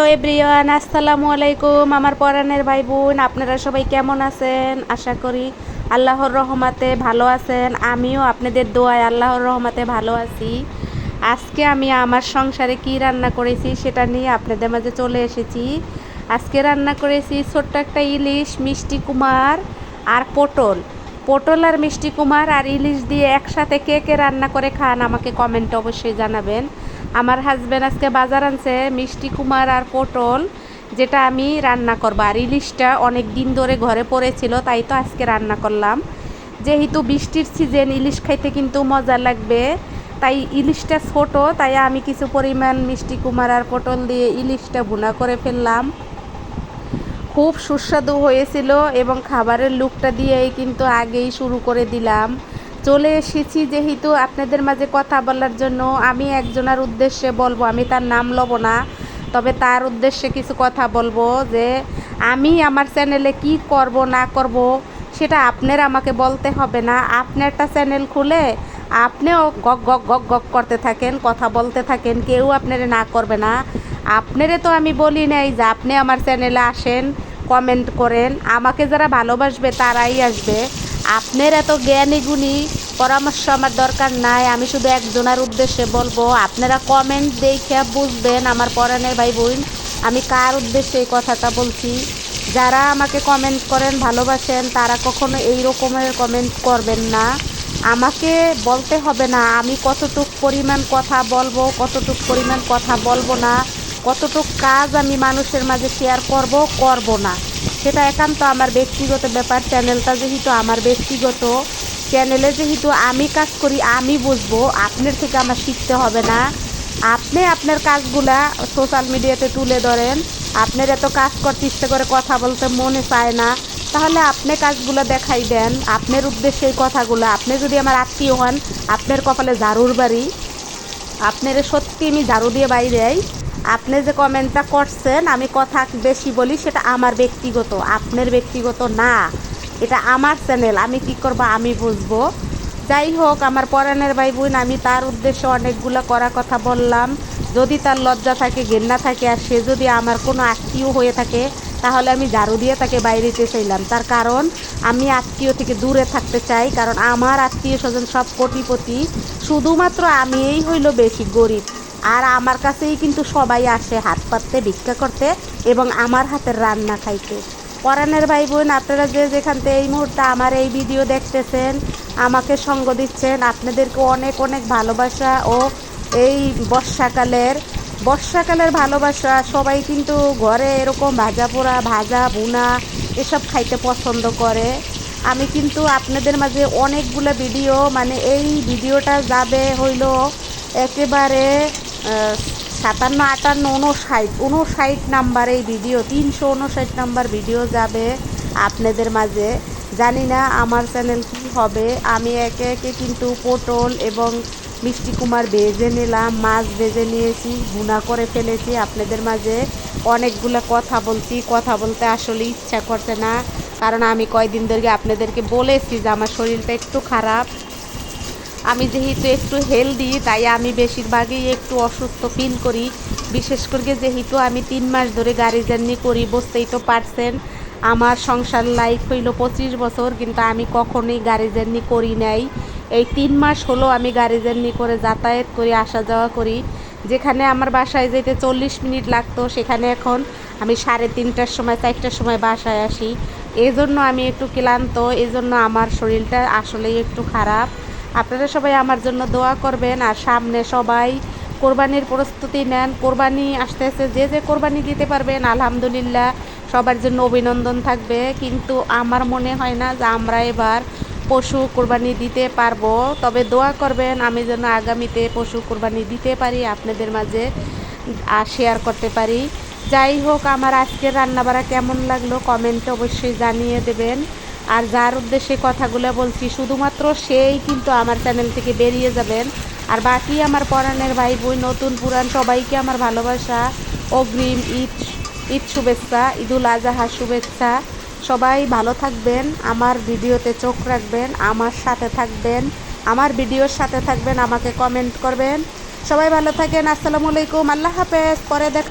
Hello everyone, আসসালামু আলাইকুম আমার পরাণের ভাই বোন আপনারা সবাই কেমন আছেন? আশা করি আল্লাহর রহমাতে ভালো আছেন। আমিও আপনাদের দোয়ায় আল্লাহর রহমাতে ভালো আছি। আজকে আমি আমার সংসারে কি রান্না করেছি সেটা নিয়ে আপনাদের মাঝে চলে এসেছি। আজকে রান্না করেছি ছোট্ট একটা ইলিশ মিষ্টি কুমার আর পটল। পটল আর মিষ্টি কুমার আর ইলিশ দিয়ে একসাথে কে কে রান্না করে খান আমাকে কমেন্টে অবশ্যই জানাবেন। আমার হাজব্যান্ড আজকে বাজার আনছে মিষ্টি কুমার আর পটল, যেটা আমি রান্না করব। আর ইলিশটা অনেক দিন ধরে ঘরে পড়েছিল, তাই তো আজকে রান্না করলাম। যেহেতু বৃষ্টির সিজন ইলিশ খাইতে কিন্তু মজা লাগবে। তাই ইলিশটা ছোট, তাই আমি কিছু পরিমাণ মিষ্টি কুমার আর পটল দিয়ে ইলিশটা ভুনা করে ফেললাম। খুব সুস্বাদু হয়েছিল এবং খাবারের লুকটা দিয়েই কিন্তু আগেই শুরু করে দিলাম। চলে এসেছি যেহেতু আপনাদের মাঝে কথা বলার জন্য। আমি একজনের উদ্দেশ্যে বলব, আমি তার নাম লব না, তবে তার উদ্দেশ্যে কিছু কথা বলব যে, আমি আমার চ্যানেলে কি করব, না করব, সেটা আপনার আমাকে বলতে হবে না। আপনি একটা চ্যানেল খুলে আপনিও গক গক গক গক করতে থাকেন, কথা বলতে থাকেন, কেউ আপনারে না করবে না। আপনারে তো আমি বলি নাই যে, আপনি আমার চ্যানেলে আসেন, কমেন্ট করেন। আমাকে যারা ভালোবাসবে, তারাই আসবে। আপনার এত জ্ঞানী গুণী পরামর্শ আমার দরকার নাই, আমি শুধু একজনের উদ্দেশ্যে বলব, আপনারা কমেন্ট দেখে বুঝবেন আমার পরাণের ভাই বোন, আমি কার উদ্দেশ্যে এই কথাটা বলছি। যারা আমাকে কমেন্ট করেন, ভালোবাসেন, তারা কখনো এই রকমের কমেন্ট করবেন না। আমাকে বলতে হবে না, আমি কতটুক পরিমাণ কথা বলব, কতটুক পরিমাণ কথা বলব না, কতটুক কাজ আমি মানুষের মাঝে শেয়ার করব করব না। সেটা একান্ত আমার ব্যক্তিগত ব্যাপার। চ্যানেলটা যেহেতু আমার ব্যক্তিগত, চ্যানেলে যেহেতু আমি কাজ করি, আমি বুঝব, আপনার থেকে আমার শিখতে হবে না। আপনি আপনার কাজগুলা সোশ্যাল মিডিয়াতে তুলে ধরেন। আপনার এত কাজ করতে ইচ্ছে করে কথা বলতে মনে চায় না। তাহলে আপনি কাজগুলো দেখাই দেন, আপনার উদ্দেশ্যে এই কথাগুলো। আপনি যদি আমার আত্মীয় হন, আপনার কপালে ঝাড়ুর বাড়ি। আপনার সত্যি আমি ঝাড়ু দিয়ে বাইরে আপনি যে কমেন্টটা করছেন, আমি কথা বেশি বলি, সেটা আমার ব্যক্তিগত, আপনার ব্যক্তিগত না। এটা আমার চ্যানেল আমি কি করব, আমি বুঝব। যাই হোক, আমার পরাণের ভাই বোন, আমি তার উদ্দেশ্যে অনেকগুলো করা কথা বললাম। যদি তার লজ্জা থাকে ঘেন্না থাকে, আর সে যদি আমার কোনো আত্মীয় হয়ে থাকে, তাহলে আমি ঝাড়ু দিয়ে তাকে বাইরেতে চাইলাম। তার কারণ, আমি আত্মীয় থেকে দূরে থাকতে চাই, কারণ আমার আত্মীয় স্বজন সব কোটিপতি। শুধুমাত্র আমিই হইল বেশি গরিব। আর আমার কাছেই কিন্তু সবাই আসে হাত পাততে, ভিক্ষা করতে এবং আমার হাতের রান্না খাইতে। পরাণের ভাই বোন আপনারা যে যেখান থেকে এই মুহূর্তে আমার এই ভিডিও দেখতেছেন, আমাকে সঙ্গ দিচ্ছেন, আপনাদেরকে অনেক অনেক ভালোবাসা ও এই বর্ষাকালের বর্ষাকালের ভালোবাসা সবাই কিন্তু ঘরে এরকম ভাজা পোড়া, ভাজা বুনা এসব খাইতে পছন্দ করে। আমি কিন্তু আপনাদের মাঝে অনেকগুলো ভিডিও মানে এই ভিডিওটা যাবে হইল একেবারে সাতান্ন আটান্ন উনষাট উনষাট নাম্বার এই ভিডিও তিনশো উনষাট নাম্বার ভিডিও যাবে আপনাদের মাঝে। জানি না আমার চ্যানেল কী হবে। আমি একে একে কিন্তু পটল এবং মিষ্টি কুমার ভেজে নিলাম, মাছ ভেজে নিয়েছি গুণা করে ফেলেছি আপনাদের মাঝে। অনেকগুলো কথা বলছি, কথা বলতে আসলে ইচ্ছা করছে না। কারণ আমি কয়দিন ধরে আপনাদেরকে বলেছি যে আমার শরীরটা একটু খারাপ। আমি যেহেতু একটু হেলদি তাই আমি বেশিরভাগই একটু অসুস্থ ফিল করি। বিশেষ করে যেহেতু আমি তিন মাস ধরে গাড়ি জার্নি করি, বুঝতেই তো পারছেন। আমার সংসার লাইফ হইল পঁচিশ বছর, কিন্তু আমি কখনোই গাড়ি জার্নি করি নাই। এই তিন মাস হলো আমি গাড়ি জার্নি করে যাতায়াত করি, আসা যাওয়া করি। যেখানে আমার বাসায় যেতে চল্লিশ মিনিট লাগতো, সেখানে এখন আমি সাড়ে তিনটার সময়, চারটার সময় বাসায় আসি। এই জন্য আমি একটু ক্লান্ত এই জন্য আমার শরীরটা আসলেই একটু খারাপ। আপনারা সবাই আমার জন্য দোয়া করবেন আর সামনে সবাই কোরবানির প্রস্তুতি নেন। কোরবানি আসতেছে, যে যে কোরবানি দিতে পারবেন, আলহামদুলিল্লাহ, সবার জন্য অভিনন্দন থাকবে। কিন্তু আমার মনে হয় না যে আমরা এবার পশু কোরবানি দিতে পারব। তবে দোয়া করবেন, আমি যেন আগামীতে পশু কোরবানি দিতে পারি, আপনাদের মাঝে আর শেয়ার করতে পারি। যাই হোক, আমার আজকের রান্নাবাড়া কেমন লাগল, কমেন্টে অবশ্যই জানিয়ে দেবেন। আর যার উদ্দেশ্যে কথাগুলো বলছি, শুধুমাত্র সেই কিন্তু আমার চ্যানেল থেকে বেরিয়ে যাবেন। আর বাকি আমার পরাণের ভাই বোন, নতুন পুরাণ, সবাইকে আমার ভালোবাসা, অগ্রিম ঈদ ঈদ শুভেচ্ছা, ঈদুল আজহা শুভেচ্ছা। সবাই ভালো থাকবেন, আমার ভিডিওতে চোখ রাখবেন, আমার সাথে থাকবেন, আমার ভিডিওর সাথে থাকবেন, আমাকে কমেন্ট করবেন। সবাই ভালো থাকেন, আসসালামু আলাইকুম, আল্লাহ হাফেজ, পরে দেখ